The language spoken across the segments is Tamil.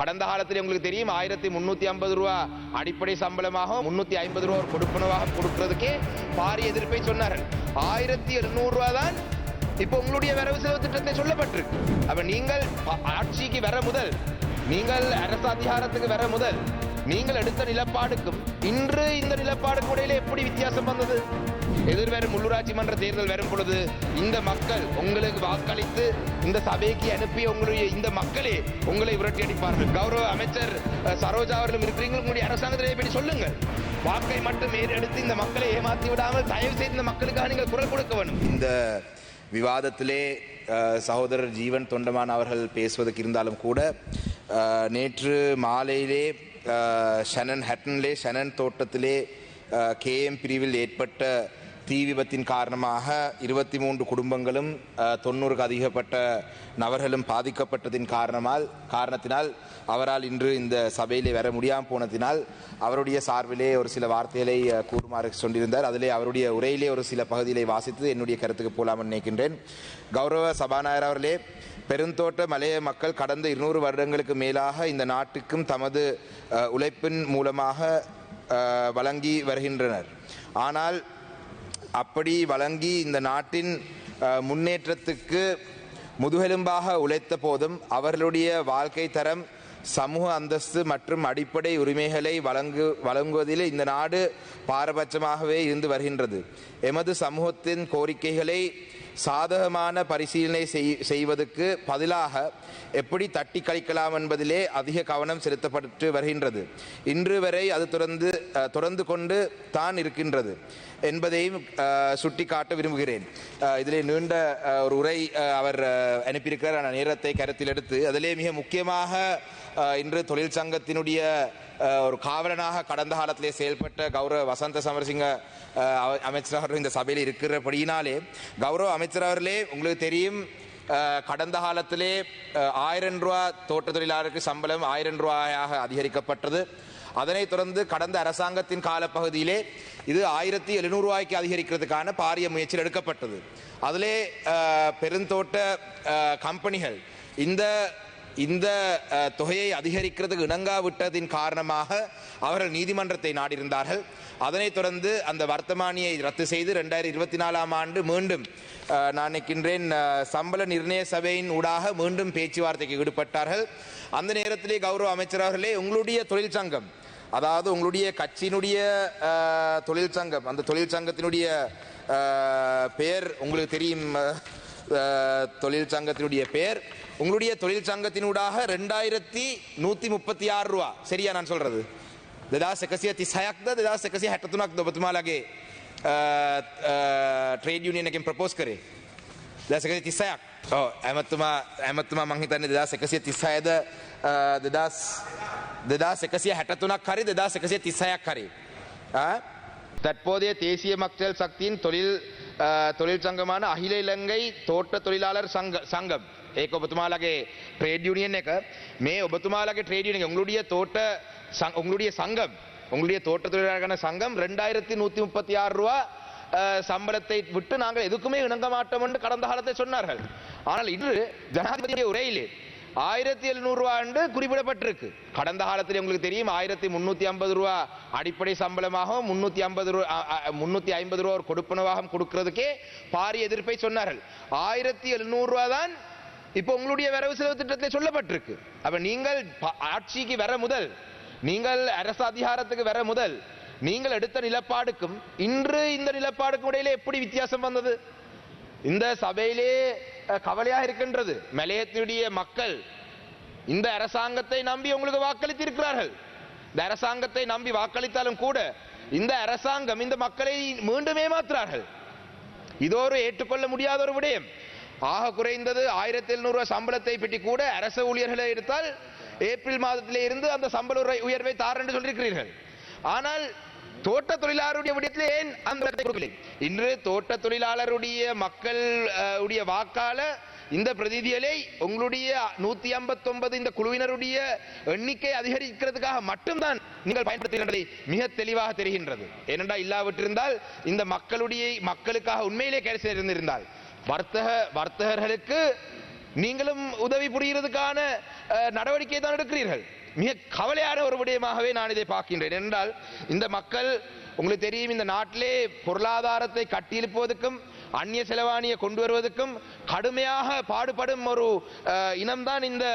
கடந்த காலத்தில் உங்களுக்கு தெரியும் ஆயிரத்தி முன்னூத்தி ஐம்பது ரூபா அடிப்படை சம்பளமாக முன்னூத்தி ஐம்பது ரூபா கொடுப்பனவாக கொடுக்கிறதுக்கே பாரிய எதிர்ப்பை சொன்னார்கள். ஆயிரத்தி எழுநூறு ரூபா தான் இப்போ உங்களுடைய வரவு செலவு திட்டத்தை சொல்லப்பட்டிருக்கு. அப்ப நீங்கள் ஆட்சிக்கு வர முதல் நீங்கள் அரசு அதிகாரத்துக்கு வர முதல் நீங்கள் எடுத்த நிலப்பாடுக்கும் இன்று இந்த நிலப்பாடுக்கும் இடையில எப்படி வித்தியாசம் வந்தது? எதிர்வரும் உள்ளூராட்சி மன்ற தேர்தல் வரும் பொழுது இந்த மக்கள் உங்களுக்கு வாக்களித்து இந்த சபைக்கு அனுப்பிய உங்களுடைய இந்த மக்களே உங்களை விரட்டி அடிப்பார்கள். கௌரவ அமைச்சர் சரோஜா அவர்களும் இருக்கிறீங்க உங்களுடைய அரசாங்கத்திலே பற்றி சொல்லுங்கள். வாக்கை மட்டும் ஏறெடுத்து இந்த மக்களை ஏமாற்றி விடாமல் தயவு செய்து இந்த மக்களுக்காக நீங்கள் குரல் கொடுக்க வேண்டும். இந்த விவாதத்திலே சகோதரர் ஜீவன் தொண்டமான் அவர்கள் பேசுவதற்கு இருந்தாலும் கூட நேற்று மாலையிலே ஷனன் ஹட்டன்லே ஷனன் தோட்டத்திலே கேஎம் பிரிவில் ஏற்பட்ட தீ விபத்தின் காரணமாக இருபத்தி மூன்று குடும்பங்களும் தொண்ணூறுக்கு அதிகப்பட்ட நபர்களும் பாதிக்கப்பட்டதின் காரணமால் காரணத்தினால் அவரால் இன்று இந்த சபையிலே வர முடியாமல் போனதினால் அவருடைய சார்பிலே ஒரு சில வார்த்தைகளை கூறுமாறு சொல்லியிருந்தார். அதிலே அவருடைய உரையிலே ஒரு சில பகுதிகளை வாசித்து என்னுடைய கருத்துக்கு போலாமல் நினைக்கின்றேன். கௌரவ சபாநாயகர் அவர்களே பெருந்தோட்ட மலைய மக்கள் கடந்த இருநூறு வருடங்களுக்கு மேலாக இந்த நாட்டுக்கும் தமது உழைப்பின் மூலமாக வழங்கி வருகின்றனர். ஆனால் அப்படி வழங்கி இந்த நாட்டின் முன்னேற்றத்துக்கு முதுகெலும்பாக உழைத்த போதும் அவர்களுடைய வாழ்க்கை தரம் சமூக அந்தஸ்து மற்றும் அடிப்படை உரிமைகளை வழங்கு வழங்குவதில் இந்த நாடு பாரபட்சமாகவே இருந்து வருகின்றது. எமது சமூகத்தின் கோரிக்கைகளை சாதகமான பரிசீலனை செய்- செய்வதற்கு பதிலாக எப்படி தட்டி கழிக்கலாம் என்பதிலே அதிக கவனம் செலுத்தப்பட்டு வருகின்றது. இன்று வரை அது தொடர்ந்து தொடர்ந்து கொண்டு தான் இருக்கின்றது என்பதையும் சுட்டி சுட்டிக்காட்ட விரும்புகிறேன். இதிலே நீண்ட ஒரு உரை அவர் அனுப்பியிருக்கிறார். நேரத்தை கருத்தில் எடுத்து அதிலே மிக முக்கியமாக இன்று தொழிற்சங்கத்தினுடைய ஒரு காவலனாக கடந்த காலத்திலே செயல்பட்ட கௌரவ வசந்த சமரசிங்க அமைச்சர் அவர்கள் இந்த சபையில் இருக்கிறபடியினாலே கௌரவ அமைச்சர் அவர்களே உங்களுக்கு தெரியும் கடந்த காலத்திலே ஆயிரம் ரூபா தோட்ட தொழிலாளருக்கு சம்பளம் ஆயிரம் ரூபாயாக அதிகரிக்கப்பட்டது அதனைத் தொடர்ந்து கடந்த அரசாங்கத்தின் காலப்பகுதியிலே இது ஆயிரத்தி எழுநூறு ரூபாய்க்கு அதிகரிக்கிறதுக்கான பாரிய முயற்சிகள் எடுக்கப்பட்டது அதிலே பெருந்தோட்ட கம்பெனிகள் இந்த இந்த தொகையை அதிகரிக்கிறதுக்கு இணங்காவிட்டதின் காரணமாக அவர்கள் நீதிமன்றத்தை நாடியிருந்தார்கள். அதனைத் தொடர்ந்து அந்த வர்த்தமானியை ரத்து செய்து ரெண்டாயிரத்தி இருபத்தி நாலாம் ஆண்டு மீண்டும் நான் நினைக்கின்றேன் சம்பள நிர்ணய சபையின் ஊடாக மீண்டும் பேச்சுவார்த்தைக்கு ஈடுபட்டார்கள். அந்த நேரத்திலே கௌரவ அமைச்சர் அவர்களே உங்களுடைய தொழிற்சங்கம் அதாவது உங்களுடைய கட்சியினுடைய தொழிற்சங்கம் அந்த தொழிற்சங்கத்தினுடைய பெயர் உங்களுக்கு தெரியும் அஹ், அஹ், தொழிற்சங்கத்தினுடைய பெயர் உங்களுடைய தொழிற்சங்கத்தினூடாக ரெண்டாயிரத்தி நூத்தி முப்பத்தி ஆறு ரூபா சரியா நான் சொல்றது දෙදස් එකසිය තිස්හයක්ද දෙදස් එකසි හැටතුනක් ඔබතුමාලගේ ට්‍රේඩ යුනියන එකින් ප්‍රපෝස් කරේ දසකසි තිස්සයක් ඕ ඇමත්තුමා ඇමත්තුමා මංහිතන්නේ දෙදස් එකසිය තිස්සයද දෙදස් දෙදස් එකසිය හැටතුනක් හරි දෙදස් එකසිය තිස්සයක් හරි தற்போதைய தேசிய மக்கள் சக்தியின் தொழில் அஹ், தொழிற்சங்கமான அகில இலங்கை தோட்ட தொழிலாளர் சங்க சங்கம் ඒක ඔබතුමාලගේ ට්‍රේඩ් யூனியன் එක මේ ඔබතුමාලගේ ට්‍රේඩ් யூனியன் உங்களுடைய தோட்ட சங்- உங்களுடைய சங்கம் உங்களுடைய தோட்ட தொழிலாளர்களான சங்கம் ரெண்டாயிரத்தி நூத்தி முப்பத்தி ஆறு ரூபா அஹ், சம்பளத்தை விட்டு நாங்கள் எதுக்குமே இணங்க மாட்டோம் என்று கடந்த காலத்தை சொன்னார்கள் ஆனால் இன்று ஜனாதிபதியுடைய உரையிலே ஆயிரத்தி எழுநூறு ரூபா என்று குறிப்பிடப்பட்டிருக்கு. கடந்த காலத்தில் உங்களுக்கு தெரியும் ஆயிரத்தி முன்னூத்தி ஐம்பது ரூபா அடிப்படை சம்பளமாகவும் முன்னூத்தி ஐம்பது ரூபா முன்னூத்தி ஐம்பது ரூபா ஒரு கொடுப்பனவாகவும் கொடுக்கறதுக்கே பாரிய எதிர்ப்பை சொன்னார்கள். ஆயிரத்தி எழுநூறு ரூபா தான் இப்போ உங்களுடைய வரவு செலவு திட்டத்தில் சொல்லப்பட்டிருக்கு. அப்ப நீங்கள் ஆட்சிக்கு வர முதல் நீங்கள் அரசு அதிகாரத்துக்கு வர முதல் நீங்கள் எடுத்த நிலப்பாடுக்கும் இன்று இந்த நிலப்பாடுக்கும் இடையிலே எப்படி வித்தியாசம் வந்தது? இந்த சபையிலே கவலையாக இருக்கின்றது மலையத்தினுடைய மக்கள் இந்த அரசாங்கத்தை நம்பி உங்களுக்கு வாக்களித்திருக்கிறார்கள். இந்த அரசாங்கத்தை நம்பி வாக்களித்தாலும் கூட இந்த அரசாங்கம் இந்த மக்களை மீண்டும் ஏமாற்றுறார்கள் இது ஒரு ஏற்றுக்கொள்ள முடியாத ஒரு விடயம். ஆக குறைந்தது ஆயிரத்தி எழுநூறு ரூபாய் சம்பளத்தை பற்றி கூட அரசு ஊழியர்களை எடுத்தால் ஏப்ரல் மாதத்திலே இருந்து அந்த சம்பள உயர்வை தார் என்று சொல்லியிருக்கிறீர்கள். ஆனால் தோட்ட தொழிலாளருடைய விடயத்தில் ஏன் அந்த இடத்தை கொடுக்கவில்லை. இன்று தோட்ட தொழிலாளருடைய மக்கள் அஹ், உடைய வாக்கால இந்த பிரதிநிதிகளை உங்களுடைய நூத்தி ஐம்பத்தி இந்த குழுவினருடைய எண்ணிக்கை அதிகரிக்கிறதுக்காக மட்டும்தான் நீங்கள் பயன்படுத்துகின்றதை மிக தெளிவாக தெரிகின்றது. ஏனென்றால் இல்லாவிட்டிருந்தால் இந்த மக்களுடைய மக்களுக்காக உண்மையிலே கேர் இருந்திருந்தால் வர்த்தக வர்த்தகர்களுக்கு நீங்களும் உதவி புரிகிறதுக்கான அஹ், நடவடிக்கையை தான் எடுக்கிறீர்கள். மிக கவலையான ஒரு விடயமாகவே நான் இதை பார்க்கின்றேன். என்றால் இந்த மக்கள் உங்களுக்கு தெரியும் இந்த நாட்டிலே பொருளாதாரத்தை கட்டியெழுப்புவதற்கும் அந்நிய செலவாணியை கொண்டு வருவதற்கும் கடுமையாக பாடுபடும் ஒரு இனம்தான் இந்த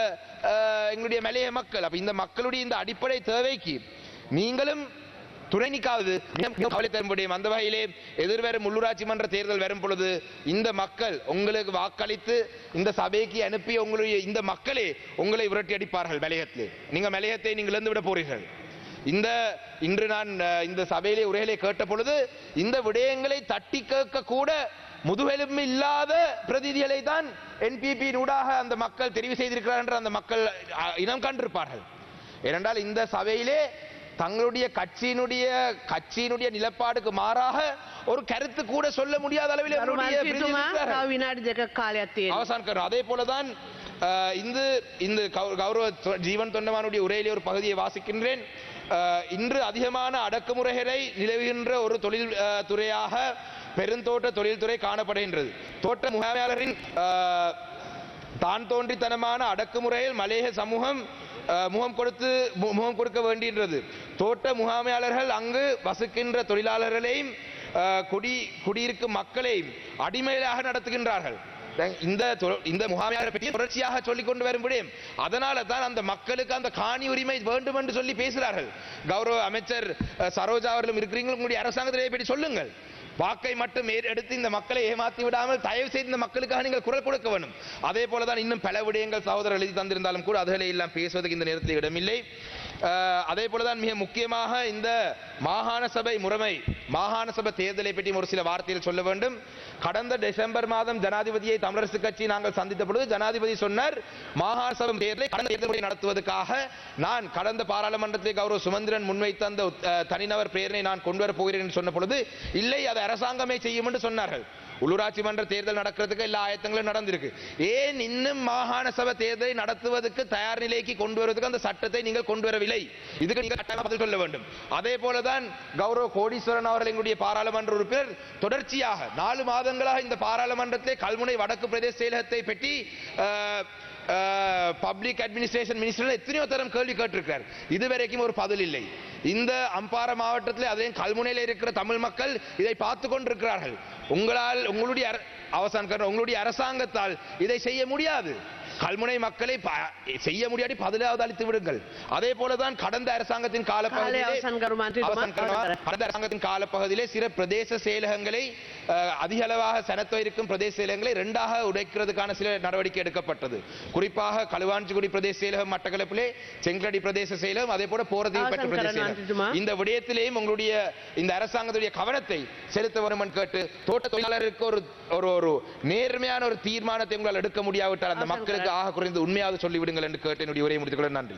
எங்களுடைய மலைய மக்கள். அப்ப இந்த மக்களுடைய இந்த அடிப்படை தேவைக்கு நீங்களும் துணை கவலை தரும் விடயம் அந்த வகையிலே எதிர்வரும் உள்ளூராட்சி மன்ற தேர்தல் வரும் பொழுது இந்த மக்கள் உங்களுக்கு வாக்களித்து இந்த சபைக்கு அனுப்பி உங்களுடைய இந்த மக்களே உங்களை விரட்டி அடிப்பார்கள் மலையத்திலே நீங்க மலையத்தை நீங்கள் இழந்து விட போறீர்கள். இந்த இன்று நான் இந்த சபையிலே உரைகளை கேட்ட பொழுது இந்த விடயங்களை தட்டி கேட்க கூட முதுகெலும்பு இல்லாத பிரதிநிதிகளை தான் என்பிபி ஊடாக அந்த மக்கள் தெரிவு செய்திருக்கிறார் என்று அந்த மக்கள் இனம் கண்டிருப்பார்கள். ஏனென்றால் இந்த சபையிலே தங்களுடைய கட்சியினுடைய கட்சியினுடைய நிலப்பாடுக்கு மாறாக ஒரு கருத்து கூட சொல்ல முடியாத அளவில் அதே போலதான் இந்த இந்த கௌரவ ஜீவன் தொண்டமானுடைய உரையிலே ஒரு பகுதியை வாசிக்கின்றேன். இன்று அதிகமான அடக்குமுறைகளை நிலவுகின்ற ஒரு தொழில் துறையாக பெருந்தோட்ட தொழில்துறை காணப்படுகின்றது. தோட்ட முகாமையாளரின் தான் தோன்றித்தனமான அடக்குமுறையில் மலேக சமூகம் முகம் கொடுத்து மு- முகம் கொடுக்க வேண்டின்றது. தோட்ட முகாமையாளர்கள் அங்கு வசிக்கின்ற தொழிலாளர்களையும் குடி குடியிருக்கும் மக்களையும் அடிமையிலாக நடத்துகின்றார்கள். இந்த இந்த முகாமையாளர் பற்றி தொடர்ச்சியாக சொல்லிக் கொண்டு வரும் விடயம். அதனால தான் அந்த மக்களுக்கு அந்த காணி உரிமை வேண்டும் என்று சொல்லி பேசுகிறார்கள். கௌரவ அமைச்சர் சரோஜா அவர்களும் இருக்கிறீங்களும் உங்களுடைய அரசாங்கத்திலே பற்றி சொல்லுங்கள். வாக்கை மட்டும் எடுத்து இந்த மக்களை ஏமாத்தி விடாமல் தயவு செய்து இந்த மக்களுக்காக நீங்கள் குரல் கொடுக்க வேண்டும். அதே போல தான் இன்னும் பல விடயங்கள் சகோதரர் எழுதி தந்திருந்தாலும் கூட அதுகளை எல்லாம் பேசுவதற்கு இந்த நேரத்தில் இடமில்லை. அதே போல தான் மிக முக்கியமாக இந்த மாகாண சபை முறைமை மாகாண சபை தேர்தலை பற்றி ஒரு சில வார்த்தையில் சொல்ல வேண்டும். கடந்த டிசம்பர் மாதம் ஜனாதிபதியை தமிழரசு கட்சி நாங்கள் சந்தித்த பொழுது ஜனாதிபதி சொன்னார் மாகாண சபை தேர்தலை கடந்த தேர்தலை நடத்துவதற்காக நான் கடந்த பாராளுமன்றத்தில் கௌரவ சுமந்திரன் முன்வைத்த அந்த தனிநபர் பிரேரணை நான் கொண்டு வரப் போகிறேன் என்று சொன்ன பொழுது இல்லை அதை அரசாங்கமே செய்யும் என்று சொன்னார்கள். உள்ளூராட்சி மன்ற தேர்தல் நடக்கிறதுக்கு எல்லா ஆயத்தங்களும் நடந்திருக்கு. ஏன் இன்னும் மாகாண சபை தேர்தலை நடத்துவதற்கு தயார் நிலைக்கு கொண்டு வருவதற்கு அந்த சட்டத்தை நீங்கள் கொண்டு வரவில்லை? இதுக்கு நீங்கள் கட்டாயம் பதில் சொல்ல வேண்டும். அதே போலதான் கௌரவ கோடீஸ்வரன் அவர்கள் எங்களுடைய பாராளுமன்ற உறுப்பினர் தொடர்ச்சியாக நாலு மாதங்களாக இந்த பாராளுமன்றத்திலே கல்முனை வடக்கு பிரதேச செயலகத்தை பற்றி பப்ளிக் அட்மினிஸ்ட்ரேஷன் மினிஸ்டர் எத்தனையோ தரம் கேள்வி கேட்டிருக்கிறார் இதுவரைக்கும் ஒரு பதில் இல்லை இந்த அம்பார மாவட்டத்தில் அதையும் கல்முனையில் இருக்கிற தமிழ் மக்கள் இதை பார்த்து கொண்டிருக்கிறார்கள் உங்களால் உங்களுடைய அர- அவசான் உங்களுடைய அரசாங்கத்தால் இதை செய்ய முடியாது கல்முனை மக்களை செய்ய முடியாட்டி பதிலாவது அளித்து விடுங்கள். அதே போலதான் கடந்த அரசாங்கத்தின் காலப்பகுதியிலே காலப்பகுதியிலே சில பிரதேச செயலகங்களை அதிக அளவாக சனத்தொகை இருக்கும் பிரதேச செயலகங்களை இரண்டாக உடைக்கிறதுக்கான சில நடவடிக்கை எடுக்கப்பட்டது. குறிப்பாக களுவாஞ்சிக்குடி பிரதேச செயலகம் மட்டக்களப்பிலே செங்கலடி பிரதேச செயலகம் அதே போல போரதீவு பெற்ற பிரதேச. செயலகம். இந்த விடயத்திலேயும் உங்களுடைய இந்த அரசாங்கத்துடைய கவனத்தை செலுத்த வரும் கேட்டு தோட்ட தொழிலாளருக்கு ஒரு ஒரு ஒரு நேர்மையான ஒரு தீர்மானத்தை உங்களால் எடுக்க முடியாவிட்டால் அந்த மக்களுக்கு ஆக குறைந்து உண்மையாக சொல்லிவிடுங்கள் என்று கேட்டு என்னுடைய உரையை முடித்துக் கொள்ள நன்றி.